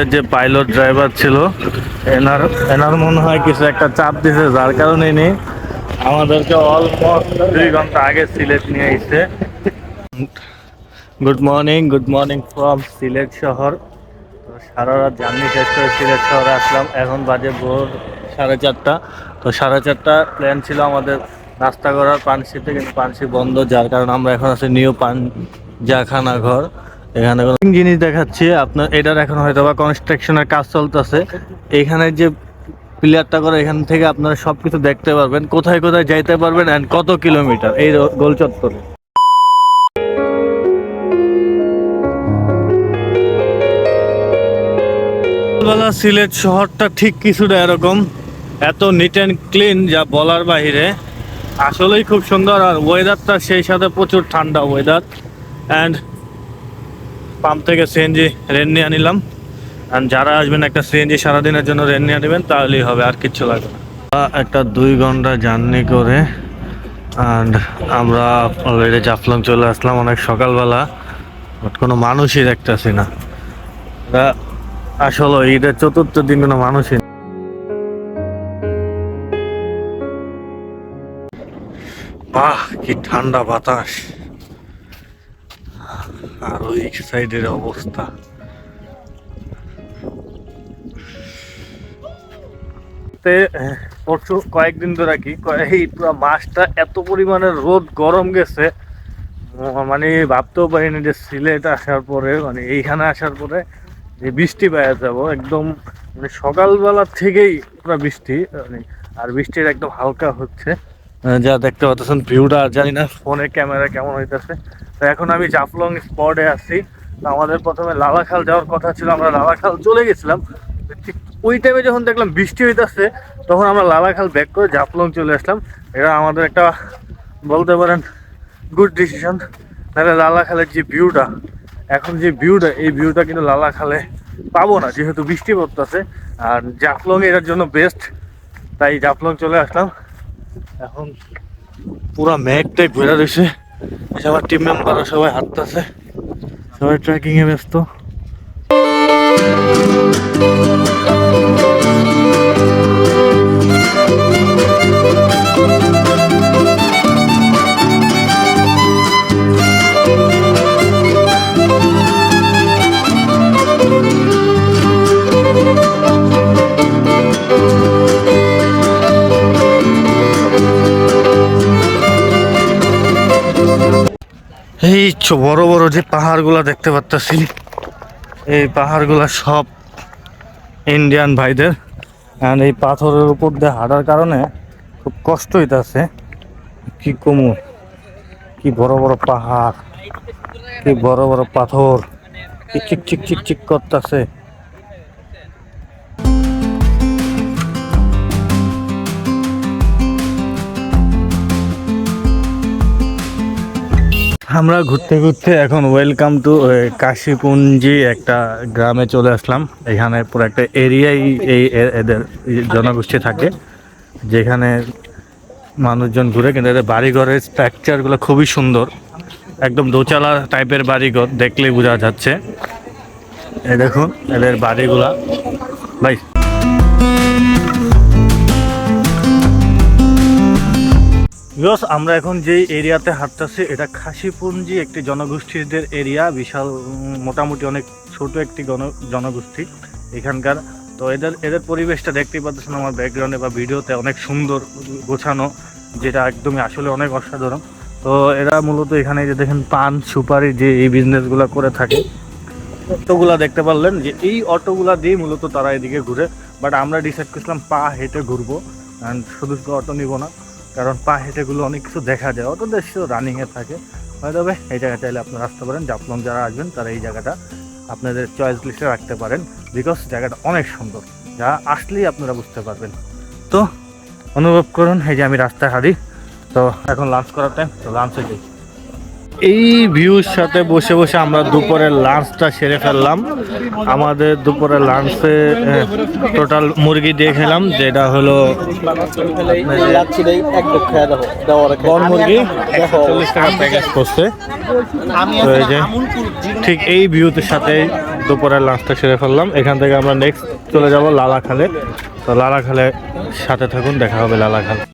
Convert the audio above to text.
আমাদের যে pilot driver ছিল, এনার এনার মনে হয় কিছু একটা চাপ দিছে, যার কারণে নেই আমাদেরকে অলমোস্ট দুই ঘণ্টা আগে সিলেট নিয়ে এসে good morning good morning from Sylhet শহর। তো সারা রাত জার্নি শেষ করে সিলেট শহরে আসলাম। এখন বাজে ভোর সাড়ে চারটা। তো সাড়ে চারটা প্ল্যান ছিল আমাদের নাস্তা করার পানসিতে কিন্তু পানসি বন্ধ, যার কারণে আমরা এখন আছি নিউ পান জাখানা ঘর। এখানে জিনিস দেখাচ্ছি। আপনার এটার এখন হয়তো বা কনস্ট্রাকশনের কাজ চলতেছে। এখানে যে প্লেয়ারটা করে এখান থেকে আপনারা সব কিছু দেখতে পারবেন। কোথায় কোথায় যাইতে পারবেন অ্যান্ড কত কিলোমিটার এই গোল চত্বরে। বেলা সিলেট শহরটা ঠিক কিছুটা এরকম। এত নিট অ্যান্ড ক্লিন যা বলার বাইরে আসলেই খুব সুন্দর আর ওয়েদারটা সেই সাথে প্রচুর ঠান্ডা ওয়েদার অ্যান্ড পাম্প থেকে সিএনজি রেন নিয়ে নিলাম আর যারা আসবেন একটা সিএনজি সারাদিনের জন্য রেন নিয়ে নেবেন, তাহলেই হবে, আর কিচ্ছু লাগবে না। একটা দুই ঘণ্টা জার্নি করে অ্যান্ড আমরা অলরেডি জাফলং চলে আসলাম অনেক সকালবেলা। বাট কোনো মানুষই দেখতেছি না। আসলে ঈদের চতুর্থ দিন কোনো মানুষই বাহ, কি ঠান্ডা বাতাস। আর ওই সাইডের অবস্থা। তে, পরশু কয়েকদিন ধরে কি, এই পুরো মাসটা এত পরিমাণে রোদ, গরম গেছে। মানে ভাবতেও পারিনি যে সিলেট আসার পরে মানে এইখানে আসার পরে যে বৃষ্টি পেয়ে যাব। একদম মানে সকালবেলা থেকেই পুরো বৃষ্টি মানে আর বৃষ্টির একদম হালকা হচ্ছে। যা দেখতে পাচ্ছেন ভিউটা আর জানি না ফোনে ক্যামেরা কেমন হইতেছে। তো এখন আমি জাফলং স্পটে আসছি আমাদের প্রথমে লালাখাল যাওয়ার কথা ছিল, আমরা লালাখাল চলে গেছিলাম। ঠিক ওই টাইমে যখন দেখলাম বৃষ্টি হইতেছে, তখন আমরা লালাখাল ব্যাক করে জাফলং চলে আসলাম। এটা আমাদের একটা বলতে পারেন গুড ডিসিশন তাহলে লালাখালের যে ভিউটা এখন যে ভিউটা এই ভিউটা কিন্তু লালাখালে পাবো না, যেহেতু বৃষ্টি পড়তেছে। আর জাফলং এটার জন্য বেস্ট তাই জাফলং চলে আসলাম। এখন পুরা ম্যাগটাই ঘুরে রয়েছে। সবার টিম মেম্বাররা সবাই হাঁটতেছে। সবাই ট্রেকিংয়ে ব্যস্ত। বড় বড় যে পাহাড়গুলা দেখতে পাচ্ছি এই পাহাড়গুলা সব ইন্ডিয়ান ভাইদের। অ্যান্ড এই পাথরের উপর দিয়ে হাঁটার কারণে খুব কষ্ট হইতাছে। কি কমু? কি বড় বড় পাহাড়, কি বড় বড় পাথর চিক চিক চিক চিক করতেছে। আমরা ঘুরতে ঘুরতে এখন ওয়েলকাম টু কাশীপুঞ্জি একটা গ্রামে চলে আসলাম। এখানে পুরো একটা এরিয়াই এই এদের জনগোষ্ঠী থাকে, যেখানে মানুষজন ঘুরে, কিন্তু এদের বাড়িঘরের স্ট্রাকচারগুলো খুবই সুন্দর। একদম দোচালা টাইপের বাড়িঘর, দেখলেই বোঝা যাচ্ছে। এ, দেখুন, এদের বাড়িগুলা। ভাই বিকজ আমরা এখন যে এরিয়াতে হাঁটতেছি, এটা খাসিপুঞ্জি একটি জনগোষ্ঠীদের এরিয়া, বিশাল মোটামুটি অনেক ছোট একটি গণ, জনগোষ্ঠী এখানকার। তো এদের এদের পরিবেশটা দেখতেই পাচ্ছেন আমার ব্যাকগ্রাউন্ডে বা ভিডিওতে অনেক সুন্দর গোছানো, যেটা একদমই আসলে অনেক অসাধারণ। তো এরা মূলত এখানে যে দেখেন, পান, সুপারি যে এই বিজনেসগুলো করে থাকে। অটোগুলা দেখতে পারলেন যে এই অটোগুলা দিয়ে মূলত তারা এদিকে ঘুরে বাট আমরা ডিসাইড করছিলাম পা হেঁটে ঘুরবো অ্যান্ড শুধু শুধু অটো নিব না। কারণ পা হেঁটেগুলো অনেক কিছু দেখা যায়। অত দেশ রানিংয়ে থাকে। তবে এই জায়গা চাইলে আপনারা আসতে পারেন। জাপলং যারা আসবেন, তারা এই জায়গাটা আপনাদের চয়েস লিস্টে রাখতে পারেন। বিকজ জায়গাটা অনেক সুন্দর। যা আসলেই আপনারা বুঝতে পারবেন। তো অনুভব করুন, এই যে আমি রাস্তায় হারি তো এখন লাঞ্চ করার টাইম তো লাঞ্চ হয়ে যাই এই ভিউর সাথে বসে বসে আমরা দুপুরের লাঞ্চটা সেরে ফেললাম। আমাদের দুপুরের লাঞ্চে টোটাল মুরগি দিয়ে খেলাম, যেটা হলো মুরগি টাকা প্যাকেজ করছে। ঠিক এই ভিউতে সাথে দুপুরের লাঞ্চটা সেরে ফেললাম। এখান থেকে আমরা নেক্সট চলে যাব লালাখালে। তো লালাখালে সাথে থাকুন, দেখা হবে লালাখাল।